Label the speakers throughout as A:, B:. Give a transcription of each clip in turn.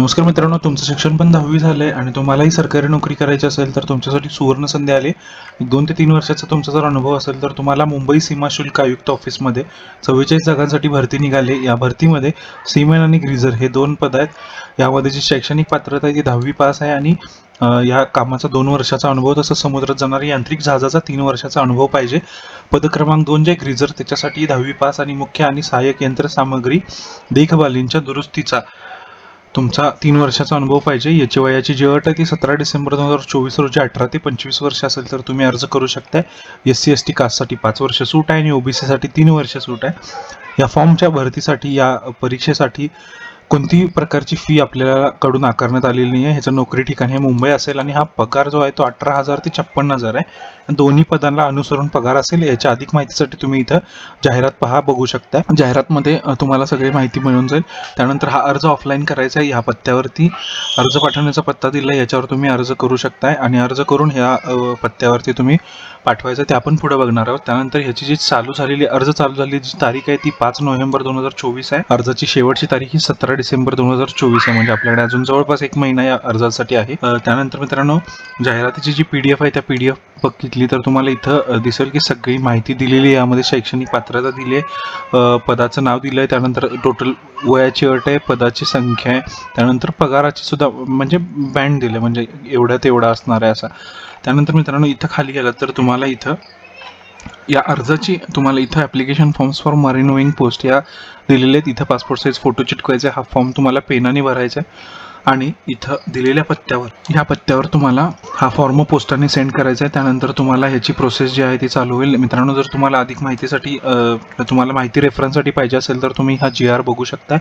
A: नमस्कार मित्रांनो तुमचं शिक्षण पण दहावी झालं आहे आणि तुम्हालाही सरकारी नोकरी करायची असेल तर तुमच्यासाठी सुवर्ण संधी आली. दोन ते तीन वर्षाचा तुमचा जर अनुभव असेल तर तुम्हाला मुंबई सीमा शुल्क आयुक्त ऑफिसमध्ये चव्वेचाळीस जागांसाठी भरती निघाली. या भरतीमध्ये सीमेन आणि ग्रीझर हे दोन पद आहेत. यामध्ये जी शैक्षणिक पात्रता आहे ती दहावी पास आहे आणि या कामाचा दोन वर्षाचा अनुभव तसंच समुद्रात जाणाऱ्या यांत्रिक जहाजाचा तीन वर्षाचा अनुभव पाहिजे. पद क्रमांक दोन जे ग्रीझर त्याच्यासाठी दहावी पास आणि मुख्य आणि सहाय्यक यंत्रसामग्री देखभालींच्या दुरुस्तीचा. तुमचा तीन वर्षाचा अनुभव पाहिजे. याची वयाची जी अट आहे ती सतरा डिसेंबर दोन हजार चोवीस रोजी अठरा ते पंचवीस वर्ष असेल तर तुम्ही अर्ज करू शकता एस सी एस टी कास्टसाठी पाच वर्ष सूट आहे आणि ओबीसीसाठी तीन वर्ष सूट आहे. या फॉर्मच्या भरतीसाठी या परीक्षेसाठी कोणतीही प्रकारची फी आपल्याला कडून आकारण्यात आलेली नाही आहे ह्याचं नोकरी ठिकाण हे मुंबई असेल आणि हा पगार जो आहे तो अठरा हजार ते छप्पन्न हजार आहे. दोन्ही पदांना अनुसरून पगार असेल याच्या अधिक माहितीसाठी तुम्ही इथं जाहिरात पहा बघू शकता. जाहिरातमध्ये तुम्हाला सगळी माहिती मिळून जाईल. त्यानंतर हा अर्ज ऑफलाईन करायचा आहे. ह्या पत्त्यावरती अर्ज पाठवण्याचा पत्ता दिला याच्यावर तुम्ही अर्ज करू शकताय. आणि अर्ज करून ह्या पत्त्यावरती तुम्ही पाठवायचं ते आपण पुढे बघणार आहोत. त्यानंतर ह्याची जी चालू झालेली अर्ज चालू झालेली जी तारीख आहे ती पाच नोव्हेंबर दोन हजार चोवीस आहे. अर्जाची शेवटची तारीख ही सतरा डिसेंबर दोन हजार चोवीस आहे. म्हणजे आपल्याकडे अजून जवळपास एक महिना या अर्जासाठी आहे. त्यानंतर मित्रांनो जाहिरातीची जी पी डी एफ आहे त्या पी डी एफ बघितली तर तुम्हाला इथं दिसेल की सगळी माहिती दिलेली आहे. यामध्ये शैक्षणिक पात्रता दिली आहे. पदाचं नाव दिलं आहे त्यानंतर टोटल वयाची अट आहे पदाची संख्या आहे. त्यानंतर पगाराची सुद्धा म्हणजे बँड दिले म्हणजे एवढ्या तेवढा असणार आहे असा. त्यानंतर मित्रांनो इथं खाली गेलं तर तुम्हाला इथं या अर्जाची तुम्हाला इथं application forms for marine wing post या दिलेले आहेत. इथं पासपोर्ट साईज फोटो चिटकवायचे. हा फॉर्म तुम्हाला पेनाने भरायचा आहे. आणि इथं दिलेल्या पत्त्यावर. ह्या पत्त्यावर तुम्हाला हा फॉर्म पोस्टाने सेंड करायचा आहे. त्यानंतर तुम्हाला ह्याची प्रोसेस जी आहे ती चालू होईल. मित्रांनो जर तुम्हाला अधिक माहितीसाठी तुम्हाला माहिती रेफरन्ससाठी पाहिजे असेल तर तुम्ही हा जी आर बघू शकता.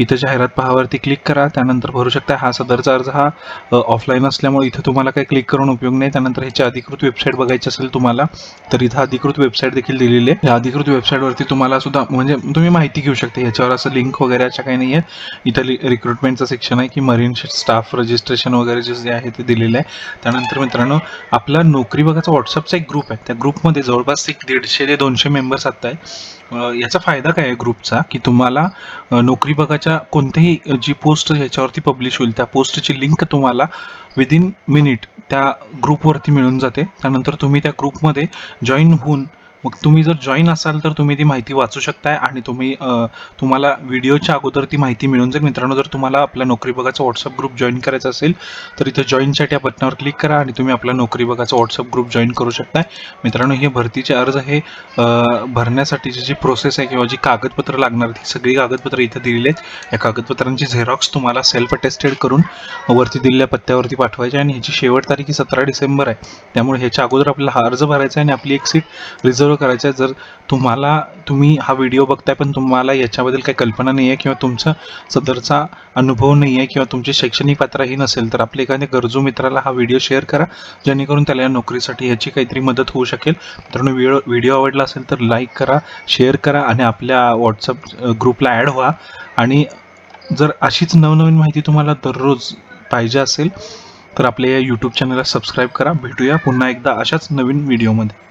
A: इथं जाहिरात पहावरती क्लिक करा. त्यानंतर भरू शकता हा सदरचा अर्ज हा ऑफलाईन असल्यामुळे इथं तुम्हाला काही क्लिक करून उपयोग नाही. त्यानंतर ह्याची अधिकृत वेबसाईट बघायची असेल तुम्हाला तर इथं अधिकृत वेबसाईट देखील दिलेली आहे. या अधिकृत वेबसाईटवरती तुम्हाला सुद्धा म्हणजे तुम्ही माहिती घेऊ शकता. ह्याच्यावर असं लिंक वगैरे अशा काही नाही आहे इथं रिक्रुटमेंटचं सेक्शन आहे की मरीन स्टाफ रजिस्ट्रेशन वगैरे जे जे आहे ते दिलेलं आहे. त्यानंतर मित्रांनो आपला नोकरी बघाचा व्हॉट्सअपचा एक ग्रुप आहे. त्या ग्रुपमध्ये जवळपास एक दीडशे ते दोनशे मेंबर्स आता आहे याचा फायदा काय आहे ग्रुपचा की तुम्हाला नोकरी बघाच्या कोणत्याही जी पोस्ट ह्याच्यावरती पब्लिश होईल त्या पोस्टची लिंक तुम्हाला विदिन मिनिट त्या ग्रुपवरती मिळून जाते. त्यानंतर तुम्ही त्या ग्रुपमध्ये जॉईन होऊन मग तुम्ही जर जॉईन असाल तर तुम्ही ती माहिती वाचू शकताय आणि तुम्ही तुम्हाला व्हिडिओच्या अगोदर ती माहिती मिळून जाईल. मित्रांनो जर तुम्हाला आपल्या नोकरी बघाचा व्हॉट्सअप ग्रुप जॉईन करायचा असेल तर इथं जॉईनसाठी या बटनावर क्लिक करा आणि तुम्ही आपला नोकरी बघाचा व्हॉट्सअप ग्रुप जॉईन करू शकताय. मित्रांनो हे भरतीचे अर्ज हे भरण्यासाठीची जी प्रोसेस आहे किंवा जी कागदपत्रं लागणार ती सगळी कागदपत्रं इथं दिलेली आहेत. या कागदपत्रांची झेरॉक्स तुम्हाला सेल्फ अटेस्टेड करून वरती दिलेल्या पत्त्यावरती पाठवायची आणि ह्याची शेवट तारीख ही सतरा डिसेंबर आहे. त्यामुळे ह्याच्या अगोदर आपल्याला हा अर्ज भरायचा आहे आणि आपली एक सीट रिझर्व करायचं आहे जर तुम्हाला तुम्ही हा व्हिडिओ बघताय पण तुम्हाला याच्याबद्दल काही कल्पना नाही आहे किंवा तुमचा सदरचा अनुभव नाही आहे किंवा तुमची शैक्षणिक पात्रही नसेल तर आपल्या एखाद्या गरजू मित्राला हा व्हिडिओ शेअर करा. जेणेकरून त्याला या नोकरीसाठी याची काहीतरी मदत होऊ शकेल. मित्रांनो व्हिडिओ व्हिडिओ आवडला असेल तर लाईक करा शेअर करा आणि आपल्या व्हॉट्सअप ग्रुपला ॲड व्हा. आणि जर अशीच नवनवीन माहिती तुम्हाला दररोज पाहिजे असेल तर आपल्या या यूट्यूब चॅनलला सबस्क्राईब करा. भेटूया पुन्हा एकदा अशाच नवीन व्हिडिओमध्ये